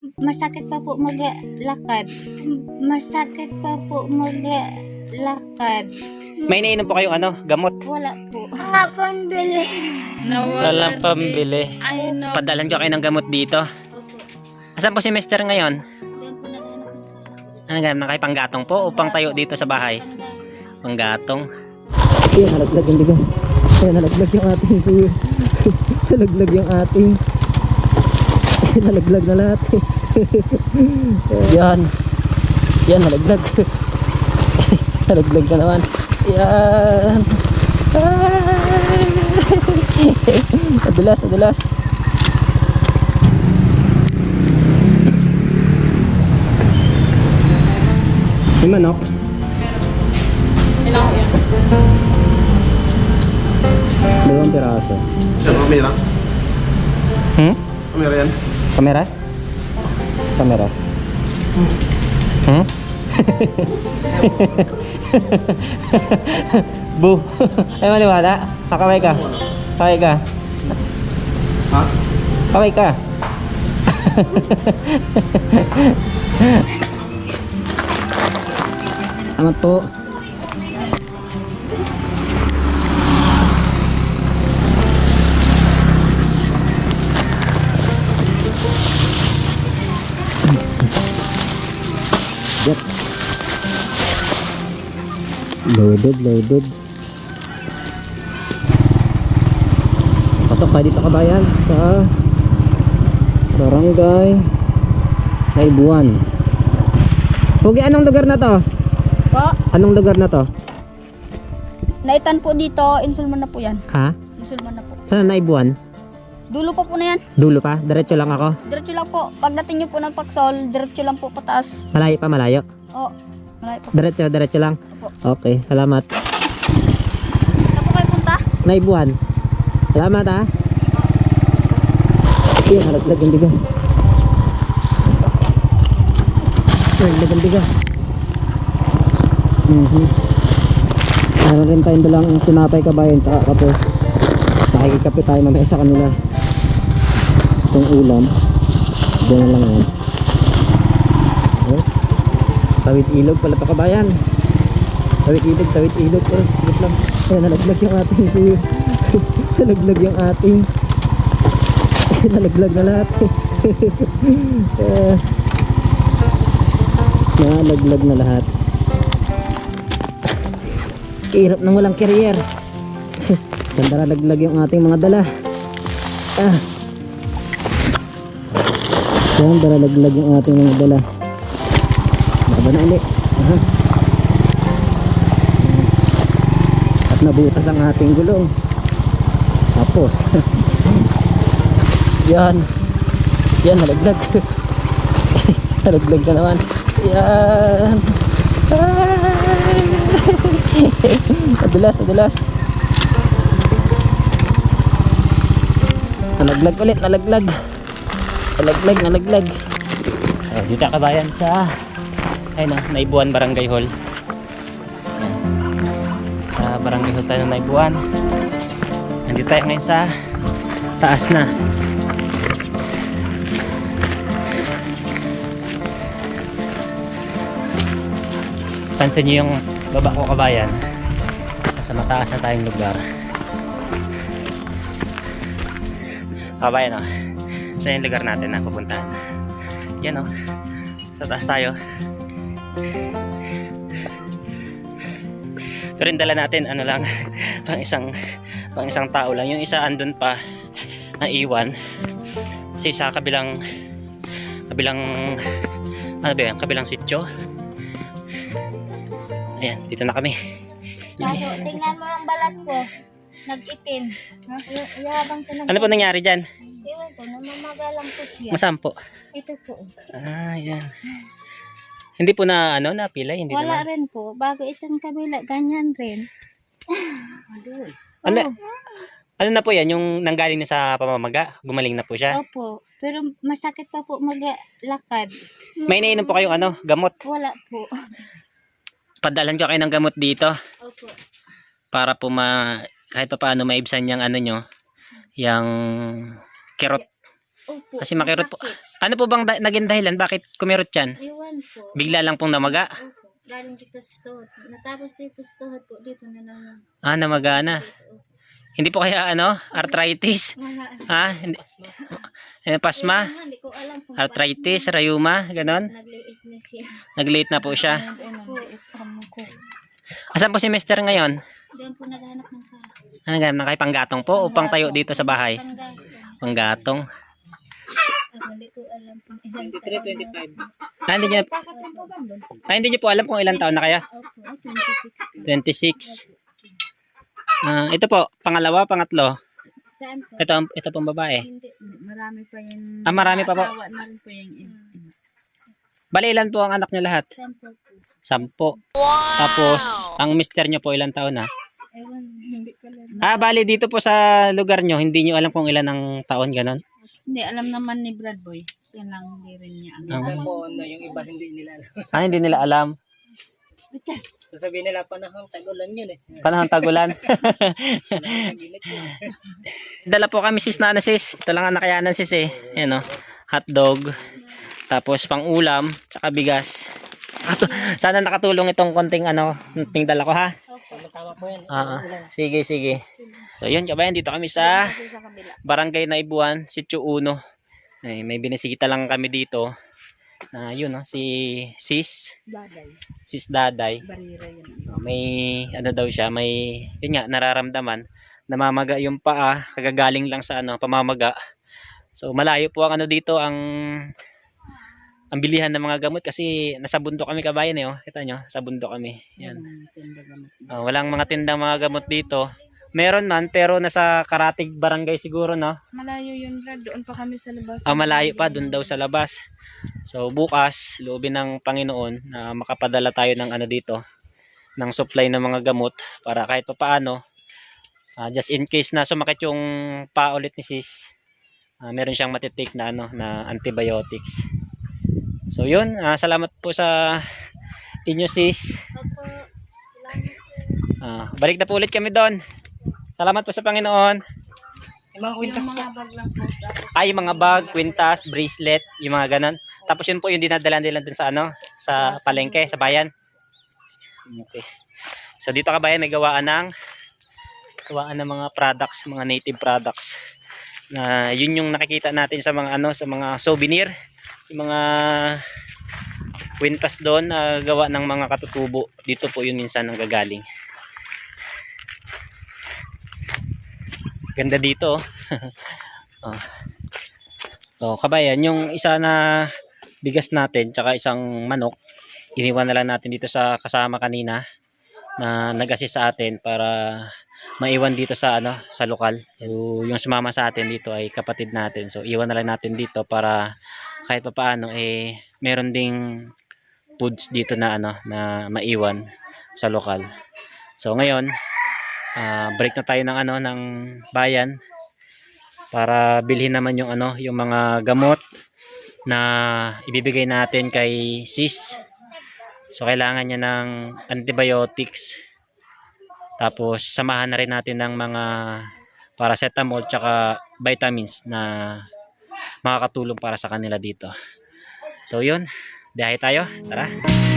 Masakit pa po maglakad. Masakit pa po maglakad. May iniinom po kayong ano, gamot. Wala po. Nga pambili. Walang pambili. Ay, no. Padalan ko kayo ng gamot dito. Asan po si Mister ngayon? Ano ganun, nakay panggatong po o pang tayo dito sa bahay? Panggatong. Ayan, nalaglag yung bigas. Ayan, nalaglag yung ating nalaglag yung ating nalaglag na lahat. Yan. Yan, nalaglag. nalaglag na naman. Yan. nadulas, nadulas. May manok? Dalawang piraso. Siya, kamera. Hmm? Kamera yan. Kamera? Kamera. Hmm? Bu. Ay maniwala. Kakaway ka. Kaway ka. Ha? Kaway ka. Amat po. Yep. Loaded, loaded. Pasok tayo dito kabayan sa barangay Naibuan. Pugi, anong lugar na to? Po, Anong lugar na to? naitan po dito, insulman na po yan. Ha? Insulman na po. Saan naibuan? Dulo pa po na yan. Dulo pa? Diretso lang ako? Diretso lang po. Pagdating nyo po ng Paksol, diretso lang po pataas. Malayo pa, malayo? O, malayo po. Diretso, diretso lang? Opo. Okay, salamat. Saan po kayo punta? Naibuan. Salamat ha. Yan, halaglag yung bigas. Halaglag ang bigas. Mhm. Meron rin tayong dalang tinapay kabayan tsaka kape. Nakikikape tayo mamaya sa kanila. Itong ulam. Diyan na lang yan. Oh. Tawid ilog pala to kabayan. Tawid ilog, tawid ilog. Oh, wait lang. Ayan, nalaglag yung ating nalaglag yung ating nalaglag na lahat. Eh, nalaglag na lahat. Hirap nang walang carrier. Ganda nalaglag yung ating mga dala. Ah. Yan, nalaglag yung ating mga dala. Baba na ulit. Aha. At nabutas ang ating gulong. Tapos. yan. Yan, nalaglag. nalaglag na naman. Yan. nadulas, nadulas. Nalaglag ulit, nalaglag. Nalaglag, nalaglag. Oh, dito kabayan sa ay na, Naibuan Barangay Hall. Yan. Sa Barangay Hall tayo ng Naibuan. Nandito tayo ngayon sa taas na. Pansin niyo yung baba ko kabayan. Nasa mataas na tayong lugar. Kabayan oh. Ito yung lugar natin na pupuntahan. Yan oh. Sa taas tayo. Pero dala natin, ano lang, pang isang, pang isang tao lang. Yung isa andun pa, na iwan. Kasi sa kabilang, kabilang, ano ba yan, kabilang sityo. Ayan, dito na kami. Bago, tingnan mo ang balat ko. Nag-itim. Y- Yabang ko Ano po nangyari dyan? Ewan ko, namamagalang po siya. Masampo. Ito po. Ah, yan. Hindi po na, ano, napilay? Hindi Wala naman. rin po. Bago itong kabila, ganyan rin. Ano, ano na po yan? Yung nanggaling na sa pamamaga? Gumaling na po siya? Opo. Pero masakit pa po maglakad. May iniinom po kayong ano, gamot? Wala po. Padalan ko kayo ng gamot dito Opo. para po ma kahit pa paano maibsan yung ano nyo, yung kirot. Oh, po. Kasi makirot po. Masakit. Ano po bang da- naging dahilan? Bakit kumirot yan? Iwan po. Bigla lang pong namaga? Opo. Galing dito sa tuhod. Natapos dito sa tuhod po. Dito na naman. Ah, namaga na. Hindi po kaya ano, arthritis? Wala. Ha? Hindi. Eh, pasma? Nga, Hindi ko alam kung Arthritis, rayuma, ganon? Nagliit na siya. Nag-late na po siya. Po. Asan po si Mister ngayon? Diyan po naghanap ng sa Ano ganun, nakipanggatong po upang tayo dito sa bahay? panggatong. Panggatong. Ako hindi ko alam kung ilang taon. Ah, hindi niyo, Bakit lang po ba doon? ah, hindi niyo po alam kung ilang taon na kaya? Opo, ah, 26. 26. Ah, ito po, pangalawa, pangatlo. Saan po? Ito, ito pong babae. Hindi. Marami pa yun. Ah, marami pa po. Asawa na rin po yung iba. Bali, ilan po ang anak niyo lahat? Saan po po? Sampo. Tapos, ang mister niyo po ilang taon na? Ewan, hindi ko alam. Ah, bali dito po sa lugar niyo, hindi niyo alam kung ilan ang taon, ganon? Hindi, alam naman ni Brad Boy. Siya lang hindi rin niya alam. Ah, Ah, hindi nila alam. Sasabihin nila panahon tagulan yun eh. Panahon tagulan. Dala po kami sis na ano sis. Ito lang ang nakayanan sis eh. Ayan o. Hotdog. Tapos pang ulam. Tsaka bigas. Sana nakatulong itong konting ano. Konting dala ko ha. Tama po yan. Oo. Sige, sige. So yun kabayan. Dito kami sa. Barangay Naibuan, Sitio Uno. Ay, may binisikita lang kami dito. Na yun no, si Sis. Daday. Sis Daday. May ano daw siya, may yun nga nararamdaman, namamaga yung paa, kagagaling lang sa ano, pamamaga. So malayo po ang ano dito ang ang bilihan ng mga gamot kasi nasa bundok kami kabayan eh, oh. Kita nyo, sa bundok kami. Yan. Ah, walang mga tindang mga gamot dito. Meron man pero nasa Karatig Barangay siguro no. Malayo yun, Brad. Doon pa kami sa labas. Ah, malayo pa doon daw sa labas. So bukas, loobin ng Panginoon na makapadala tayo ng ano dito, ng supply ng mga gamot para kahit pa paano, ah, just in case na sumakit yung pa ulit ni sis, ah, meron siyang matitake na ano na antibiotics. So yun, ah, salamat po sa inyo sis. Opo. Ah, balik na po ulit kami doon. Salamat po sa Panginoon. Yung mga kwintas Yung mga bag lang po. Tapos, Ay, yung mga bag, kwintas, bracelet, yung mga ganun. Tapos yun po yung dinadala nila dun sa ano, sa palengke, sa bayan. Okay. So dito ka bayan may gawaan ng gawaan ng mga products, mga native products. Na yun yung nakikita natin sa mga ano, sa mga souvenir, yung mga kwintas doon na gawa ng mga katutubo. Dito po yun minsan ang gagaling. Ganda dito. oh. oh. So, kabayan, yung isa na bigas natin, tsaka isang manok, iniwan na lang natin dito sa kasama kanina na nag-assist sa atin para maiwan dito sa ano sa lokal. Yung sumama sa atin dito ay kapatid natin. So, iwan na lang natin dito para kahit pa paano eh meron ding foods dito na ano na maiwan sa lokal. So, ngayon, ah, break na tayo ng ano ng bayan para bilhin naman yung ano yung mga gamot na ibibigay natin kay sis so kailangan niya ng antibiotics tapos samahan na rin natin ng mga paracetamol tsaka vitamins na makakatulong para sa kanila dito. So yun. Biyahe tayo. Tara